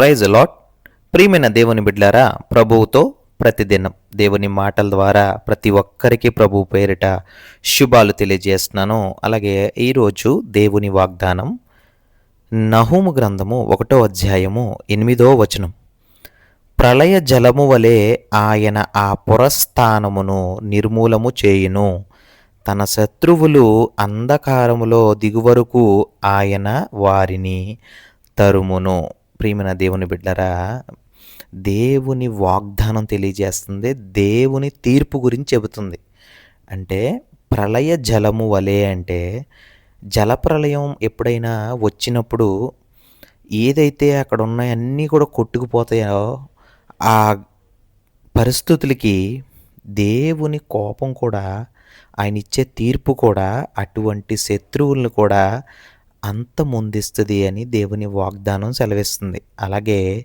Praise lot ప్రియమైన దేవుని బిడ్లారా ప్రభువుతో ప్రతిదినం దేవుని మాటల ద్వారా ప్రతి ఒక్కరికి ప్రభు పేరిట శుభాలు తెలియజేస్తున్నాను. అలాగే ఈరోజు దేవుని వాగ్దానం నహూము గ్రంథము ఒకటో అధ్యాయము ఎనిమిదో వచనం. ప్రళయ జలము వలె ఆయన ఆ పురస్థానమును నిర్మూలము చేయును. తన శత్రువులు అంధకారములో దిగువరకు ఆయన వారిని తరుమును. ప్రియమైన దేవుని బిడ్డరా దేవుని వాగ్దానం తెలియజేస్తుంది దేవుని తీర్పు గురించి చెబుతుంది. అంటే ప్రళయ జలము వలె అంటే జలప్రలయం ఎప్పుడైనా వచ్చినప్పుడు ఏదైతే అక్కడ ఉన్నాయన్నీ కూడా కొట్టుకుపోతాయో ఆ పరిస్థితులకి దేవుని కోపం కూడా ఆయన ఇచ్చే తీర్పు కూడా అటువంటి శత్రువులను కూడా అంతమొందిస్తుంది అని దేవుని వాగ్దానం సెలవిస్తుంది. అలాగే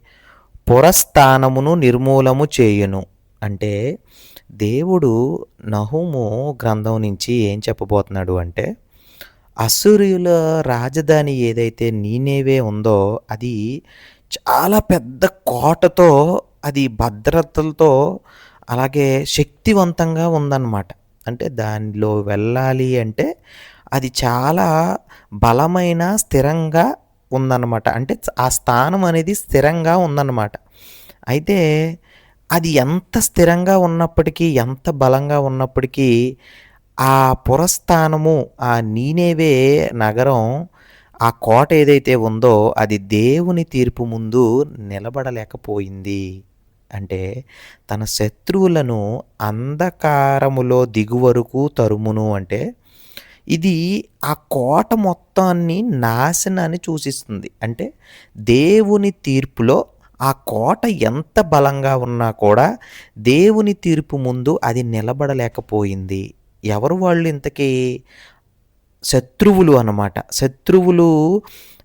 పురస్థానమును నిర్మూలము చేయును. అంటే దేవుడు నహుము గ్రంథం నుంచి ఏం చెప్పబోతున్నాడు అంటే అసూరియుల రాజధాని ఏదైతే నీనేవే ఉందో అది చాలా పెద్ద కోటతో అది భద్రతలతో అలాగే శక్తివంతంగా ఉందన్నమాట. అంటే దానిలో వెళ్ళాలి అంటే అది చాలా బలమైన స్థిరంగా ఉందన్నమాట. అంటే ఆ స్థానం అనేది స్థిరంగా ఉందన్నమాట. అయితే అది ఎంత స్థిరంగా ఉన్నప్పటికీ ఎంత బలంగా ఉన్నప్పటికీ ఆ పురస్థానము ఆ నీనేవే నగరం ఆ కోట ఏదైతే ఉందో అది దేవుని తీర్పు ముందు నిలబడలేకపోయింది. అంటే తన శత్రువులను అంధకారములో దిగువరకు తరుమును అంటే ఇది ఆ కోట మొత్తాన్ని నాశనాన్ని సూచిస్తుంది. అంటే దేవుని తీర్పులో ఆ కోట ఎంత బలంగా ఉన్నా కూడా దేవుని తీర్పు ముందు అది నిలబడలేకపోయింది. ఎవరు వాళ్ళు ఇంతకీ? శత్రువులు అనమాట శత్రువులు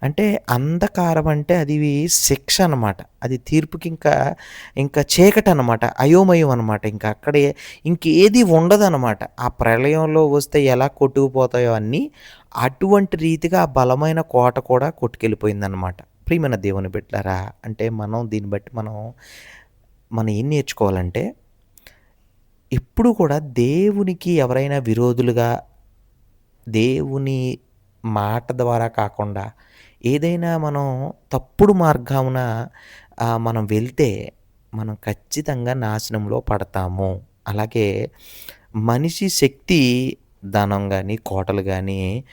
అంటే అంధకారం అంటే అది శిక్ష అనమాట అది తీర్పుకి ఇంకా ఇంకా చీకటి అనమాట అయోమయం అనమాట ఇంకా అక్కడే ఇంకేది ఉండదు అనమాట ఆ ప్రళయంలో వస్తే ఎలా కొట్టుకుపోతాయో అన్నీ అటువంటి రీతిగా ఆ బలమైన కోట కూడా కొట్టుకెళ్ళిపోయిందనమాట ప్రియమైన దేవుని బిడ్డారా అంటే మనం దీన్ని బట్టి మనం మనం ఏం నేర్చుకోవాలంటే ఎప్పుడు కూడా దేవునికి ఎవరైనా విరోధులుగా దేవుని మాట ద్వారా కాకుండా ఏదైనా మనం తప్పుడు మార్గమున మనం వెళ్తే మనం ఖచ్చితంగా నాశనంలో పడతాము. అలాగే మనిషి శక్తి ధనం కానీ కోటలు కానీ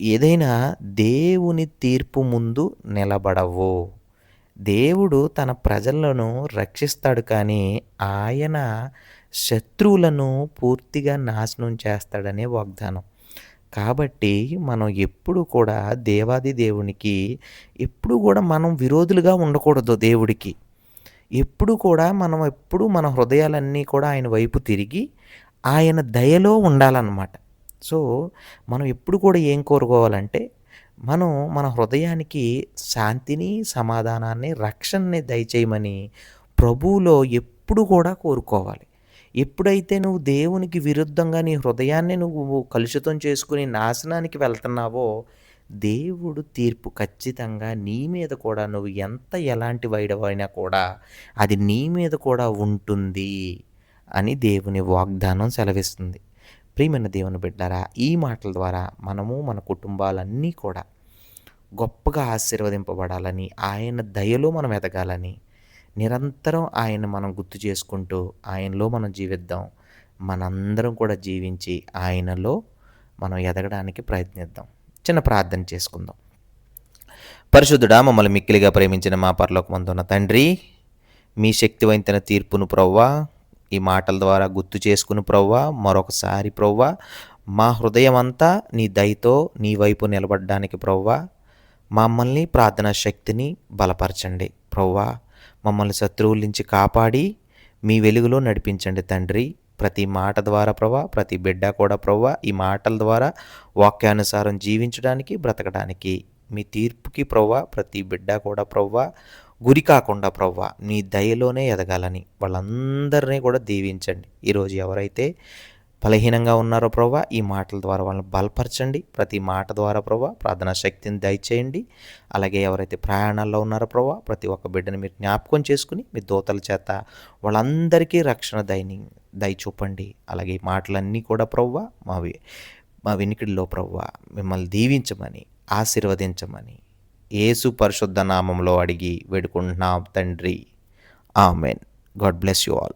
ఏదైనా దేవుని తీర్పు ముందు నిలబడవు. దేవుడు తన ప్రజలను రక్షిస్తాడు కానీ ఆయన శత్రువులను పూర్తిగా నాశనం చేస్తాడనే వాగ్దానం. కాబట్టి మనం ఎప్పుడు కూడా దేవాది దేవునికి ఎప్పుడు కూడా మనం విరోధులుగా ఉండకూడదు దేవుడికి. ఎప్పుడు కూడా మనం ఎప్పుడు మన హృదయాలన్నీ కూడా ఆయన వైపు తిరిగి ఆయన దయలో ఉండాలన్నమాట. సో మనం ఎప్పుడు కూడా ఏం కోరుకోవాలంటే మనం మన హృదయానికి శాంతిని సమాధానాన్ని రక్షణని దయచేయమని ప్రభువులో ఎప్పుడు కూడా కోరుకోవాలి. ఎప్పుడైతే నువ్వు దేవునికి విరుద్ధంగా నీ హృదయాన్ని నువ్వు కలుషితం చేసుకుని నాశనానికి వెళ్తున్నావో దేవుడు తీర్పు ఖచ్చితంగా నీ మీద కూడా నువ్వు ఎంత ఎలాంటి వైడవైనా కూడా అది నీ మీద కూడా ఉంటుంది అని దేవుని వాగ్దానం సెలవిస్తుంది. ప్రియమైన దేవుని బిడ్డారా ఈ మాటల ద్వారా మనము మన కుటుంబాలన్నీ కూడా గొప్పగా ఆశీర్వదింపబడాలని ఆయన దయలో మనం ఎదగాలని నిరంతరం ఆయన మనం గుర్తు చేసుకుంటూ ఆయనలో మనం జీవిద్దాం. మనందరం కూడా జీవించి ఆయనలో మనం ఎదగడానికి ప్రయత్నిద్దాం. చిన్న ప్రార్థన చేసుకుందాం. పరిశుద్ధుడా మమ్మల్ని మిక్కిలిగా ప్రేమించిన మా ఉన్న తండ్రి మీ శక్తివంతన తీర్పును ప్రవ్వా ఈ మాటల ద్వారా గుర్తు చేసుకుని ప్రవ్వా మరొకసారి ప్రవ్వా మా హృదయం అంతా నీ దయతో నీ వైపు నిలబడడానికి ప్రవ్వా మమ్మల్ని ప్రార్థనా శక్తిని బలపరచండి. ప్రవ్వా మమ్మల్ని శత్రువుల నుంచి కాపాడి మీ వెలుగులో నడిపించండి తండ్రి. ప్రతి మాట ద్వారా ప్రభా ప్రతి బిడ్డ కూడా ప్రభా ఈ మాటల ద్వారా వాక్యానుసారం జీవించడానికి బ్రతకడానికి మీ తీర్పుకి ప్రవ్వా ప్రతి బిడ్డ కూడా ప్రవ్వా గురి కాకుండా ప్రవ్వా మీ దయలోనే ఎదగాలని వాళ్ళందరినీ కూడా దీవించండి. ఈరోజు ఎవరైతే బలహీనంగా ఉన్నారో ప్రభా ఈ మాటల ద్వారా వాళ్ళని బలపరచండి. ప్రతి మాట ద్వారా ప్రభా ప్రార్థనా శక్తిని దయచేయండి. అలాగే ఎవరైతే ప్రయాణాల్లో ఉన్నారో ప్రభా ప్రతి ఒక్క బిడ్డని మీరు జ్ఞాపకం చేసుకుని మీ దోతల చేత వాళ్ళందరికీ రక్షణ దయని దయ చూపండి. అలాగే ఈ మాటలన్నీ కూడా ప్రవ్వా మావి మా వెనుకడిలో ప్రవ్వా మిమ్మల్ని దీవించమని ఆశీర్వదించమని యేసు పరిశుద్ధ నామంలో అడిగి వేడుకుంటున్నాం తండ్రి. Amen. God bless you all.